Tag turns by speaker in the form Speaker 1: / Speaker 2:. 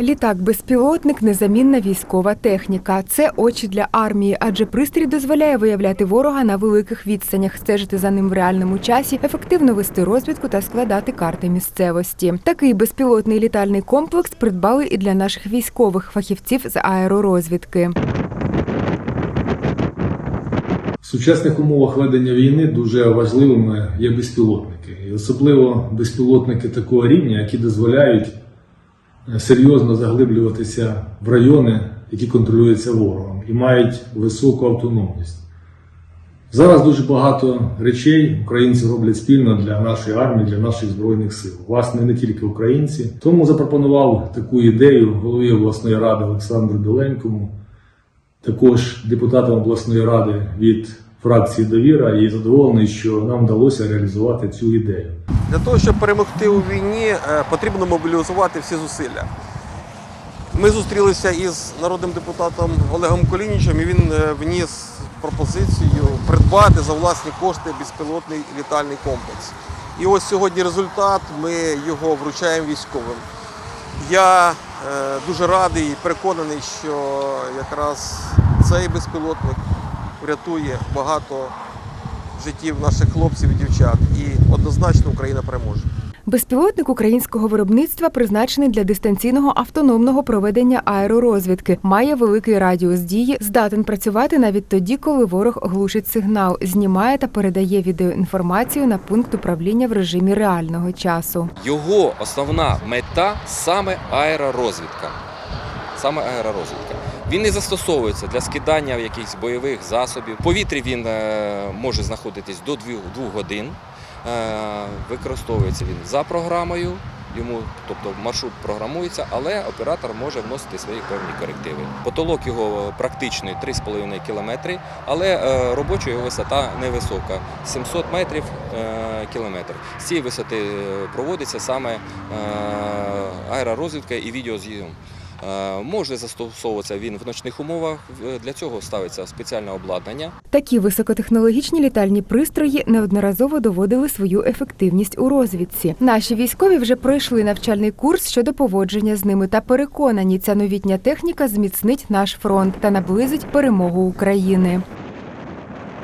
Speaker 1: Літак-безпілотник незамінна військова техніка. Це очі для армії, адже пристрій дозволяє виявляти ворога на великих відстанях, стежити за ним в реальному часі, ефективно вести розвідку та складати карти місцевості. Такий безпілотний літальний комплекс придбали і для наших військових фахівців з аеророзвідки.
Speaker 2: В сучасних умовах ведення війни дуже важливими є безпілотники, і особливо безпілотники такого рівня, які дозволяють серйозно заглиблюватися в райони, які контролюються ворогом, і мають високу автономність. Зараз дуже багато речей українці роблять спільно для нашої армії, для наших збройних сил. Власне, не тільки українці. Тому запропонував таку ідею голові обласної ради Олександру Доленькому також депутатам обласної ради від фракції Довіра і задоволений, що нам вдалося реалізувати цю ідею.
Speaker 3: Для того, щоб перемогти у війні, е, потрібно мобілізувати всі зусилля. Ми зустрілися із народним депутатом Олегом Колінічем, і він е, вніс пропозицію придбати за власні кошти безпілотний літальний комплекс. І ось сьогодні результат, ми його вручаємо військовим. Я е, дуже радий і переконаний, що якраз цей безпілотник врятує багато життів наших хлопців і дівчат. І однозначно Україна переможе.
Speaker 1: Безпілотник українського виробництва призначений для дистанційного автономного проведення аеророзвідки. Має великий радіус дії, здатен працювати навіть тоді, коли ворог глушить сигнал, знімає та передає відеоінформацію на пункт управління в режимі реального часу.
Speaker 4: Його основна мета саме аеророзвідка. Саме аеророзвідка. Він не застосовується для скидання якихось бойових засобів. В повітрі він е, може знаходитись до 2 годин. Е, Використовується він за програмою. Йому, тобто маршрут програмується, але оператор може вносити свої певні корективи. Потолок його практичний 3,5 кілометри, але е, робоча його висота невисока 700 метрів кілометр. З цієї висоти проводиться саме аеророзвідка і відеозйом. Е, Може застосовуватися він в ночних умовах. Е, Для цього ставиться спеціальне обладнання.
Speaker 1: Такі високотехнологічні літальні пристрої неодноразово доводили свою ефективність у розвідці. Наші військові вже пройшли навчальний курс щодо поводження з ними та переконані, ця новітня техніка зміцнить наш фронт та наблизить перемогу України.